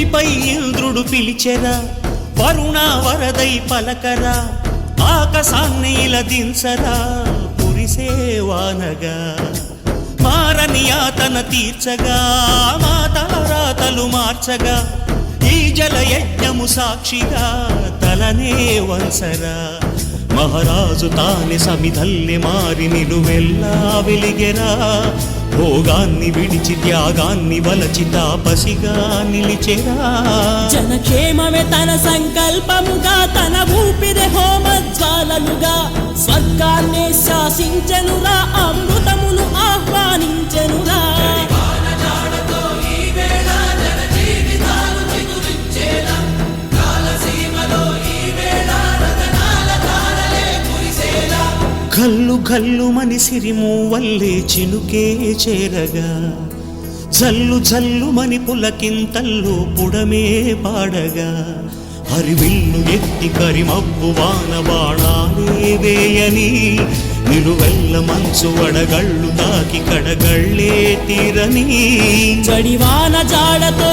భూమిపై ఇంద్రుడు పిలిచెరా వరుణ వరదై పలకరా ఆకాశాన్ని ఇలా దించరా కురిసేవానగా మారని ఆతన తీర్చగా మాతారాతలు మార్చగా ఈ జల యజ్ఞము సాక్షిగా తలనే వంచరా. మహారాజు తానే సమిధల్లె మారి నిలువెల్లా వెలిగెరా. భోగాన్ని విడిచి త్యాగాన్ని వలచి తాపసిగా నిలిచెరా. జనక్షేమమే తన సంకల్పముగా తన ఊపిరి హోమ హోమజ్వాలలుగా. స్వర్గాన్ని శాసించెనురా అమృతమును కల్లు గల్లు మని సిరిము వల్లే చినుకే చేరగా. జల్లు జల్లు మని పులకింతల్లు పుడమే పాడగా. హరివిల్లు ఎత్తి కరిమబ్బు వాన బాణాలే వేయని నిలువెల్ల మంచు వడగళ్ళు తాకి కడగళ్ళే తీరని. చడివాన జాడతో